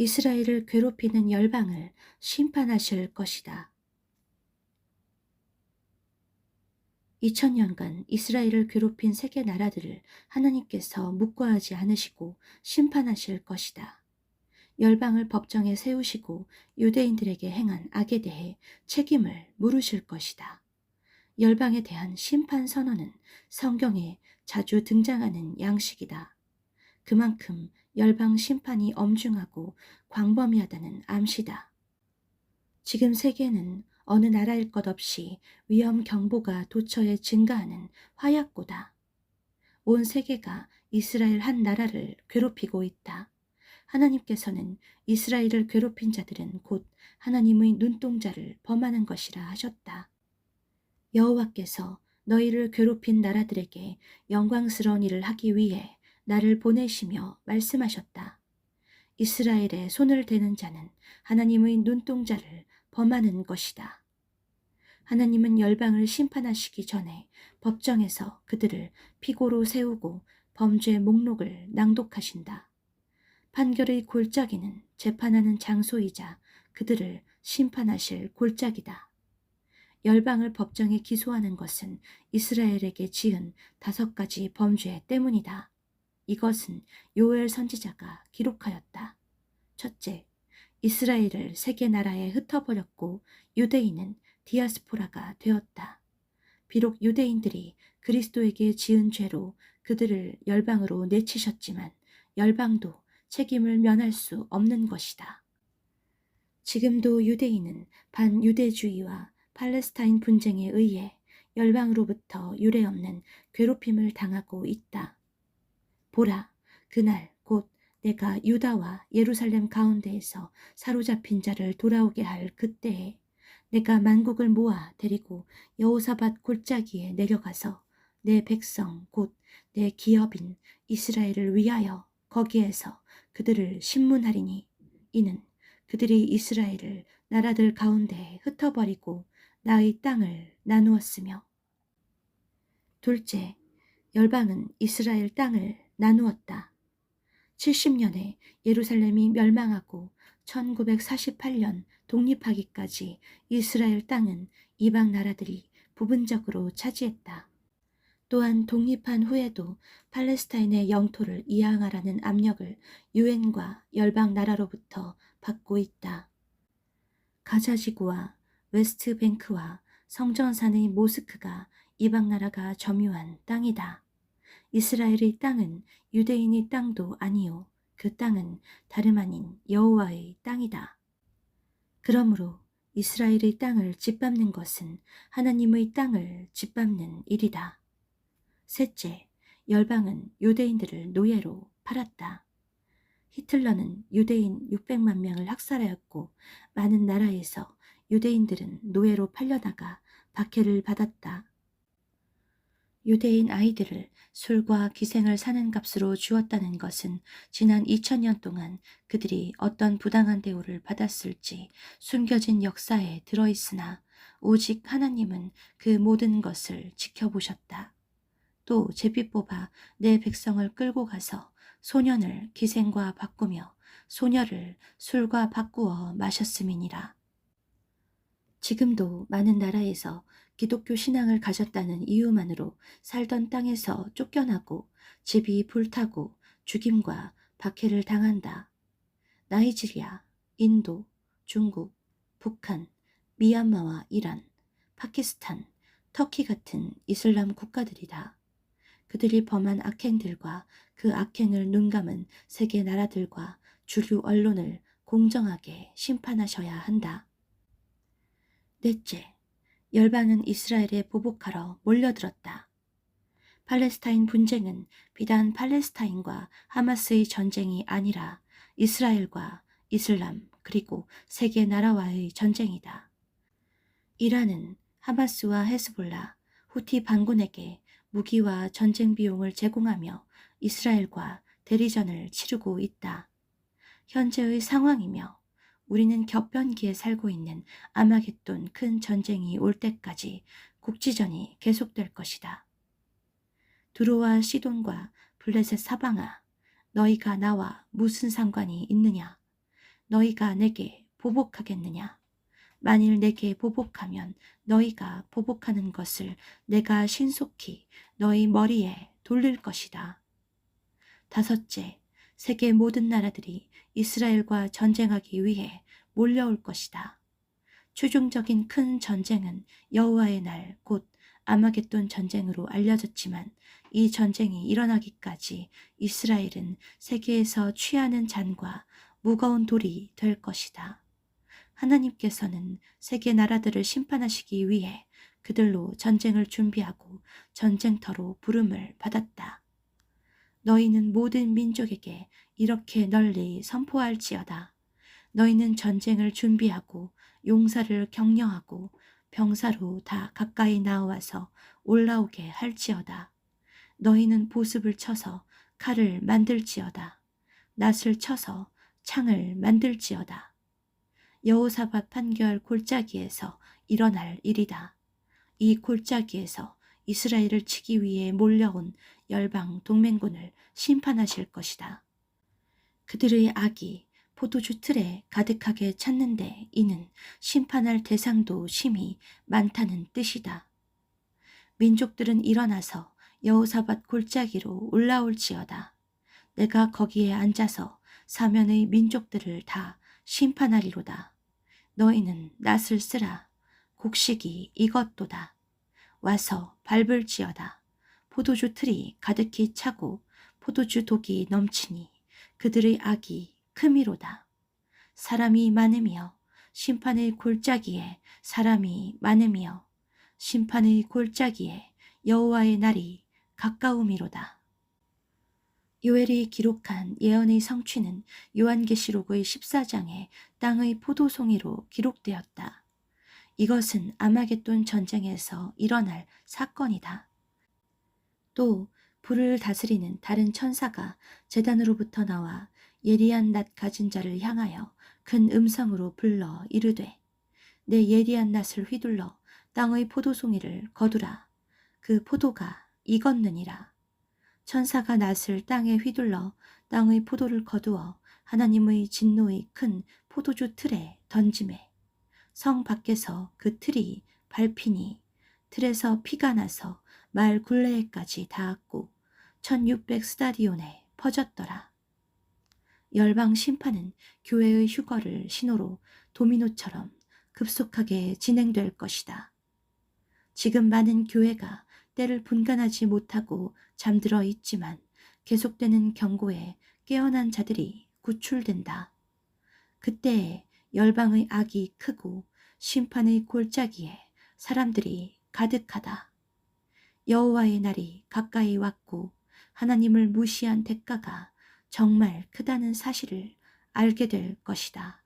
이스라엘을 괴롭히는 열방을 심판하실 것이다. 2000년간 이스라엘을 괴롭힌 세계 나라들을 하나님께서 묵과하지 않으시고 심판하실 것이다. 열방을 법정에 세우시고 유대인들에게 행한 악에 대해 책임을 물으실 것이다. 열방에 대한 심판 선언은 성경에 자주 등장하는 양식이다. 그만큼 열방 심판이 엄중하고 광범위하다는 암시다. 지금 세계는 어느 나라일 것 없이 위험 경보가 도처에 증가하는 화약고다. 온 세계가 이스라엘 한 나라를 괴롭히고 있다. 하나님께서는 이스라엘을 괴롭힌 자들은 곧 하나님의 눈동자를 범하는 것이라 하셨다. 여호와께서 너희를 괴롭힌 나라들에게 영광스러운 일을 하기 위해 나를 보내시며 말씀하셨다. 이스라엘의 손을 대는 자는 하나님의 눈동자를 범하는 것이다. 하나님은 열방을 심판하시기 전에 법정에서 그들을 피고로 세우고 범죄 목록을 낭독하신다. 판결의 골짜기는 재판하는 장소이자 그들을 심판하실 골짜기다. 열방을 법정에 기소하는 것은 이스라엘에게 지은 다섯 가지 범죄 때문이다. 이것은 요엘 선지자가 기록하였다. 첫째, 이스라엘을 세계 나라에 흩어버렸고 유대인은 디아스포라가 되었다. 비록 유대인들이 그리스도에게 지은 죄로 그들을 열방으로 내치셨지만 열방도 책임을 면할 수 없는 것이다. 지금도 유대인은 반유대주의와 팔레스타인 분쟁에 의해 열방으로부터 유례없는 괴롭힘을 당하고 있다. 보라, 그날 곧 내가 유다와 예루살렘 가운데에서 사로잡힌 자를 돌아오게 할 그때에 내가 만국을 모아 데리고 여호사밧 골짜기에 내려가서 내 백성 곧 내 기업인 이스라엘을 위하여 거기에서 그들을 신문하리니 이는 그들이 이스라엘을 나라들 가운데 흩어버리고 나의 땅을 나누었으며 둘째 열방은 이스라엘 땅을 나누었다. 70년에 예루살렘이 멸망하고 1948년 독립하기까지 이스라엘 땅은 이방 나라들이 부분적으로 차지했다. 또한 독립한 후에도 팔레스타인의 영토를 이양하라는 압력을 유엔과 열방 나라로부터 받고 있다. 가자지구와 웨스트뱅크와 성전산의 모스크가 이방 나라가 점유한 땅이다. 이스라엘의 땅은 유대인의 땅도 아니요 그 땅은 다름 아닌 여호와의 땅이다. 그러므로 이스라엘의 땅을 짓밟는 것은 하나님의 땅을 짓밟는 일이다. 셋째, 열방은 유대인들을 노예로 팔았다. 히틀러는 유대인 600만 명을 학살하였고 많은 나라에서 유대인들은 노예로 팔려다가 박해를 받았다. 유대인 아이들을 술과 기생을 사는 값으로 주었다는 것은 지난 2000년 동안 그들이 어떤 부당한 대우를 받았을지 숨겨진 역사에 들어있으나 오직 하나님은 그 모든 것을 지켜보셨다. 또 제비 뽑아 내 백성을 끌고 가서 소년을 기생과 바꾸며 소녀를 술과 바꾸어 마셨음이니라. 지금도 많은 나라에서 기독교 신앙을 가졌다는 이유만으로 살던 땅에서 쫓겨나고 집이 불타고 죽임과 박해를 당한다. 나이지리아, 인도, 중국, 북한, 미얀마와 이란, 파키스탄, 터키 같은 이슬람 국가들이다. 그들이 범한 악행들과 그 악행을 눈감은 세계 나라들과 주류 언론을 공정하게 심판하셔야 한다. 넷째, 열방은 이스라엘에 보복하러 몰려들었다. 팔레스타인 분쟁은 비단 팔레스타인과 하마스의 전쟁이 아니라 이스라엘과 이슬람 그리고 세계 나라와의 전쟁이다. 이란은 하마스와 헤스볼라, 후티 반군에게 무기와 전쟁 비용을 제공하며 이스라엘과 대리전을 치르고 있다. 현재의 상황이며 우리는 격변기에 살고 있는 아마겟돈 큰 전쟁이 올 때까지 국지전이 계속될 것이다. 두로와 시돈과 블레셋 사방아, 너희가 나와 무슨 상관이 있느냐? 너희가 내게 보복하겠느냐? 만일 내게 보복하면 너희가 보복하는 것을 내가 신속히 너희 머리에 돌릴 것이다. 다섯째, 세계 모든 나라들이 이스라엘과 전쟁하기 위해 몰려올 것이다. 최종적인 큰 전쟁은 여호와의 날 곧 아마겟돈 전쟁으로 알려졌지만 이 전쟁이 일어나기까지 이스라엘은 세계에서 취하는 잔과 무거운 돌이 될 것이다. 하나님께서는 세계 나라들을 심판하시기 위해 그들로 전쟁을 준비하고 전쟁터로 부름을 받았다. 너희는 모든 민족에게 이렇게 널리 선포할지어다. 너희는 전쟁을 준비하고 용사를 격려하고 병사로 다 가까이 나와서 올라오게 할지어다. 너희는 보습을 쳐서 칼을 만들지어다. 낫을 쳐서 창을 만들지어다. 여호사밧 판결 골짜기에서 일어날 일이다. 이 골짜기에서 이스라엘을 치기 위해 몰려온 열방 동맹군을 심판하실 것이다. 그들의 악이 포도주 틀에 가득하게 찼는데 이는 심판할 대상도 심히 많다는 뜻이다. 민족들은 일어나서 여호사밧 골짜기로 올라올지어다. 내가 거기에 앉아서 사면의 민족들을 다 심판하리로다. 너희는 낫을 쓰라. 곡식이 이것도다. 와서 밟을지어다. 포도주 틀이 가득히 차고 포도주 독이 넘치니 그들의 악이 크미로다. 사람이 많으며 심판의 골짜기에 사람이 많으며 심판의 골짜기에 여호와의 날이 가까움이로다. 요엘이 기록한 예언의 성취는 요한계시록의 14장에 땅의 포도송이로 기록되었다. 이것은 아마겟돈 전쟁에서 일어날 사건이다. 또 불을 다스리는 다른 천사가 재단으로부터 나와 예리한 낫 가진 자를 향하여 큰 음성으로 불러 이르되 내 예리한 낫을 휘둘러 땅의 포도송이를 거두라. 그 포도가 익었느니라. 천사가 낫을 땅에 휘둘러 땅의 포도를 거두어 하나님의 진노의 큰 포도주 틀에 던짐에 성 밖에서 그 틀이 밟히니 틀에서 피가 나서 말 굴레에까지 닿았고 1600 스타디온에 퍼졌더라. 열방 심판은 교회의 휴거를 신호로 도미노처럼 급속하게 진행될 것이다. 지금 많은 교회가 때를 분간하지 못하고 잠들어 있지만 계속되는 경고에 깨어난 자들이 구출된다. 그때에 열방의 악이 크고 심판의 골짜기에 사람들이 가득하다. 여호와의 날이 가까이 왔고 하나님을 무시한 대가가 정말 크다는 사실을 알게 될 것이다.